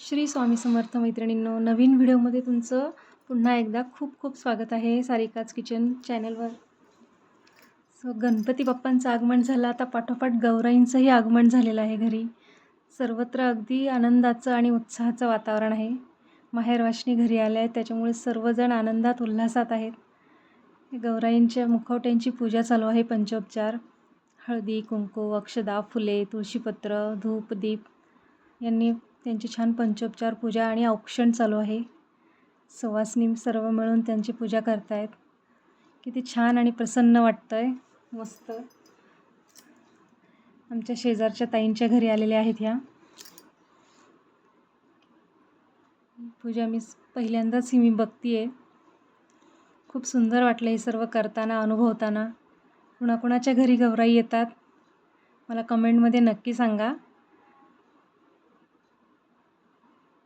श्री स्वामी समर्थ मैत्रिणींनो नवीन व्हिडिओमध्ये तुमचं पुन्हा एकदा खूप खूप स्वागत आहे सारिकाच किचन चॅनलवर. सो गणपती बाप्पांचं आगमन झालं. आता पाठोपाठ गौराईंचंही आगमन झालेलं आहे घरी. सर्वत्र अगदी आनंदाचं आणि उत्साहाचं वातावरण आहे. माहेरवाशिनी घरी आल्या आहेत त्याच्यामुळे सर्वजण आनंदात उल्हासात आहेत. गौराईंच्या मुखवट्यांची पूजा चालू आहे पंचोपचार. हळदी कुंकू अक्षदा फुले तुळशीपत्र धूप दीप यांनी त्यांची छान पंचोपचार पूजा आणि औक्षण चालू आहे. सवासनी सर्व मिळून त्यांची पूजा करतायत. किती छान आणि प्रसन्न वाटतं आहे मस्त. आमच्या शेजारच्या ताईंच्या घरी आलेल्या आहेत ह्या. पूजा मी पहिल्यांदाच ही मी बघती आहे खूप सुंदर वाटलं हे सर्व करताना अनुभवताना. कुणाकुणाच्या घरी गौराई येतात? मला कमेंटमध्ये नक्की सांगा.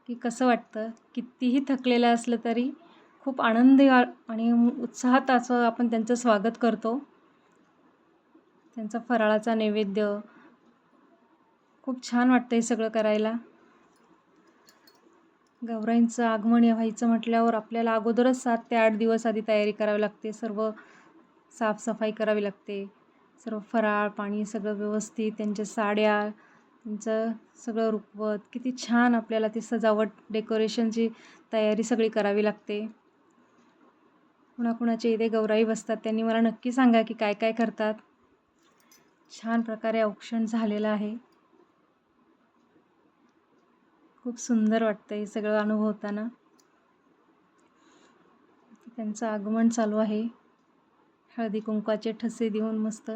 की कसं वाटतं? कितीही थकलेलं असलं तरी खूप आनंदी आणि उत्साहात असं आपण त्यांचं स्वागत करतो. त्यांचा फराळाचा नैवेद्य. खूप छान वाटतं हे सगळं करायला. गौराईंचं आगमन व्हायचं म्हटल्यावर आपल्याला अगोदरच सात ते आठ दिवस आधी तयारी करावी लागते. सर्व साफसफाई करावी लागते. सर्व फराळ पाणी सगळं व्यवस्थित. त्यांच्या साड्या त्यांचं सगळं रुखवत किती छान आपल्याला ती सजावट डेकोरेशनची तयारी सगळी करावी लागते. कुणाकुणाचे इथे गौराई बसतात त्यांनी मला नक्की सांगा की काय काय करतात. छान प्रकारे औक्षण झालेलं आहे. खूप सुंदर वाटतं हे सगळं अनुभवताना. त्यांचं आगमन चालू आहे. हळदी कुंकवाचे ठसे देऊन मस्त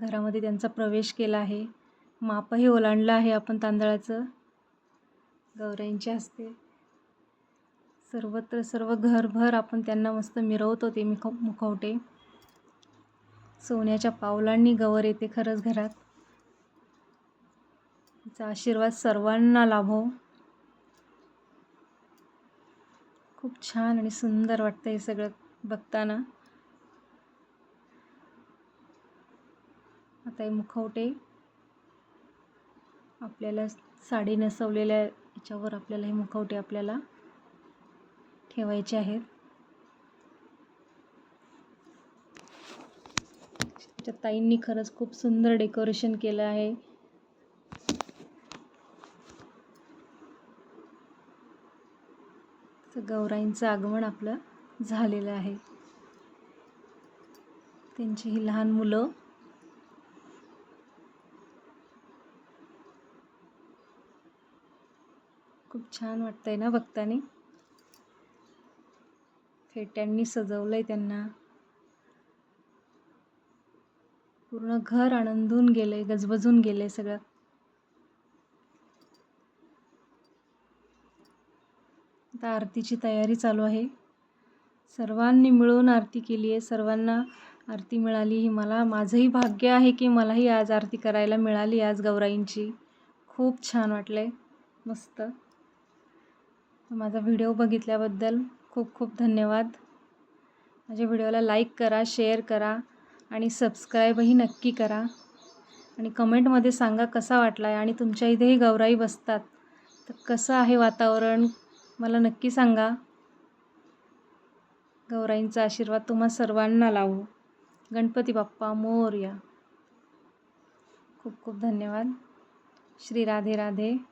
घरामध्ये त्यांचा प्रवेश केला आहे. मापही ओलांडलं आहे आपण तांदळाचं. गौऱ्यांच्या हस्ते सर्वत्र सर्व घरभर आपण त्यांना मस्त मिरवतो ते मिख मुखवटे. सोन्याच्या पावलांनी गवर येते खरंच घरात. तिचा आशीर्वाद सर्वांना लाभो. खूप छान आणि सुंदर वाटतं हे सगळं बघताना. आता हे मुखवटे आपल्याला साडी नसवलेल्या याच्यावर आपल्याला हे मुखवटे आपल्याला ठेवायचे आहेत. त्या ताईंनी खरंच खूप सुंदर डेकोरेशन केलं आहे. गौराईंचं आगमन आपलं झालेलं आहे. त्यांची ही लहान मुलं खूप छान वाटतंय ना बघतानी. फेट्यांनी सजवलंय त्यांना. पूर्ण घर आनंदून गेलंय गजबजून गेलंय सगळं. आता आरतीची तयारी चालू आहे. सर्वांनी मिळून आरती केली आहे. सर्वांना आरती मिळाली ही मला माझंही भाग्य आहे की मलाही आज आरती करायला मिळाली आज गौराईंची. खूप छान वाटलं आहे मस्त. माझा व्हिडिओ बघितल्याबद्दल खूप खूप धन्यवाद. माझ्या व्हिडिओला लाईक करा शेअर करा आणि सबस्क्राईबही नक्की करा. आणि कमेंटमध्ये सांगा कसा वाटला आहे आणि तुमच्या इथेही गौराई बसतात. तर कसं आहे वातावरण? मला नक्की सांगा. गौराईंचा आशीर्वाद तुम्हा सर्वांना लावू. गणपती बाप्पा मोर्या. खूप खूप धन्यवाद. श्री राधे राधे.